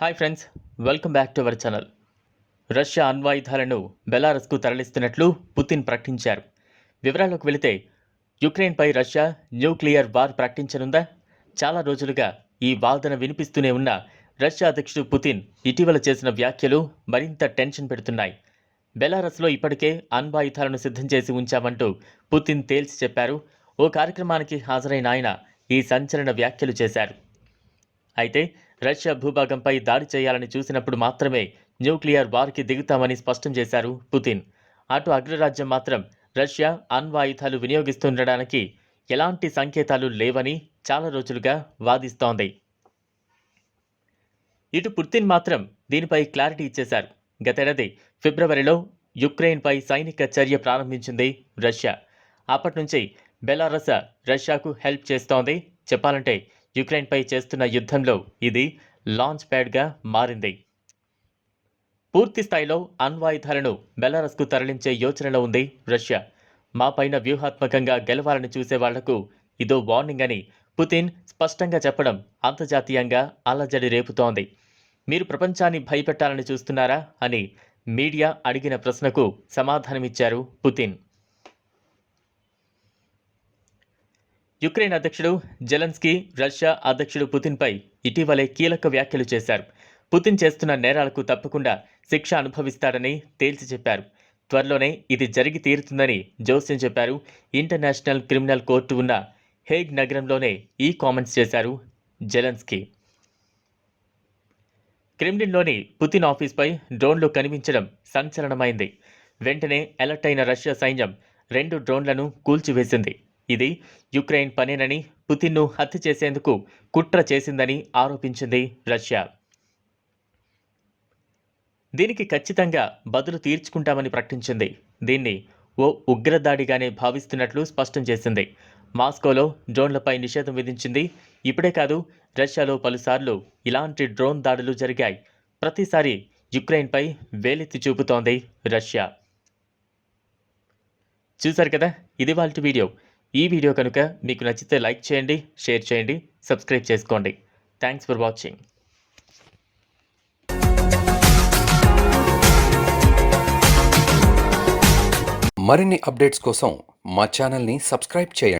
Hi friends welcome back to our channel Russia అణ్వాయుధాలను బెలారస్కు తరలిస్తున్నట్లు Putin ప్రకటించారు. వివరాల్లోకి వెళితే యుక్రెయిన్పై రష్యా న్యూక్లియర్ వార్ ప్రకటించనుందా? చాలా రోజులుగా ఈ వాదన వినిపిస్తూనే ఉన్న రష్యా అధ్యక్షుడు పుతిన్ ఇటీవల చేసిన వ్యాఖ్యలు మరింత టెన్షన్ పెడుతున్నాయి. బెలారస్లో ఇప్పటికే అణ్వాయుధాలను సిద్ధం చేసి ఉంచామంటూ పుతిన్ తేల్చి చెప్పారు. ఓ కార్యక్రమానికి హాజరైన ఆయన ఈ సంచలన వ్యాఖ్యలు చేశారు. అయితే రష్యా భూభాగంపై దాడి చేయాలని చూసినప్పుడు మాత్రమే న్యూక్లియర్ వార్కి దిగుతామని స్పష్టం చేశారు పుతిన్. అటు అగ్రరాజ్యం మాత్రం రష్యా అణ్వాయుధాలు వినియోగిస్తుండడానికి ఎలాంటి సంకేతాలు లేవని చాలా రోజులుగా వాదిస్తోంది. ఇటు పుతిన్ మాత్రం దీనిపై క్లారిటీ ఇచ్చేశారు. గతేడాది ఫిబ్రవరిలో యుక్రెయిన్పై సైనిక చర్య ప్రారంభించింది రష్యా. అప్పటి నుంచి బెలారస్ రష్యాకు హెల్ప్ చేస్తోంది. చెప్పాలంటే యుక్రెయిన్పై చేస్తున్న యుద్ధంలో ఇది లాంచ్ ప్యాడ్గా మారింది. పూర్తి స్థాయిలో అణ్వాయుధాలను బెలారస్కు తరలించే యోచనలో ఉంది రష్యా. మా పైన వ్యూహాత్మకంగా గెలవాలని చూసే వాళ్ళకు ఇదో వార్నింగ్ అని పుతిన్ స్పష్టంగా చెప్పడం అంతర్జాతీయంగా అలజడి రేపుతోంది. మీరు ప్రపంచాన్ని భయపెట్టాలని చూస్తున్నారా అని మీడియా అడిగిన ప్రశ్నకు సమాధానమిచ్చారు పుతిన్. యుక్రెయిన్ అధ్యక్షుడు జెలెన్స్కీ రష్యా అధ్యక్షుడు పుతిన్పై ఇటీవలే కీలక వ్యాఖ్యలు చేశారు. పుతిన్ చేస్తున్న నేరాలకు తప్పకుండా శిక్ష అనుభవిస్తాడని తేల్చి చెప్పారు. త్వరలోనే ఇది జరిగి తీరుతుందని జోస్యం చెప్పారు. ఇంటర్నేషనల్ క్రిమినల్ కోర్టు ఉన్న హేగ్ నగరంలోనే ఈ కామెంట్స్ చేశారు జెలెన్స్కీ. క్రెమ్లిన్లోని పుతిన్ ఆఫీస్పై డ్రోన్లు కనిపించడం సంచలనమైంది. వెంటనే అలర్ట్ అయిన రష్యా సైన్యం రెండు డ్రోన్లను కూల్చివేసింది. ఇది యుక్రెయిన్ పనేనని పుతిన్ను హత్య చేసేందుకు కుట్ర చేసిందని ఆరోపించింది రష్యా. దీనికి ఖచ్చితంగా బదులు తీర్చుకుంటామని ప్రకటించింది. దీన్ని ఓ ఉగ్రదాడిగానే భావిస్తున్నట్లు స్పష్టం చేసింది. మాస్కోలో డ్రోన్లపై నిషేధం విధించింది. ఇప్పుడే కాదు రష్యాలో పలుసార్లు ఇలాంటి డ్రోన్ దాడులు జరిగాయి. ప్రతిసారి యుక్రెయిన్పై వేలెత్తి చూపుతోంది రష్యా. చూశారు కదా? ఇది వాళ్ళ వీడియో. ఈ వీడియో కనుక మీకు నచ్చితే లైక్ చేయండి షేర్ చేయండి సబ్స్క్రైబ్ చేసుకోండి. థ్యాంక్స్ ఫర్ వాచింగ్ మరిన్ని అప్డేట్స్ కోసం మా ఛానల్ని సబ్స్క్రైబ్ చేయండి.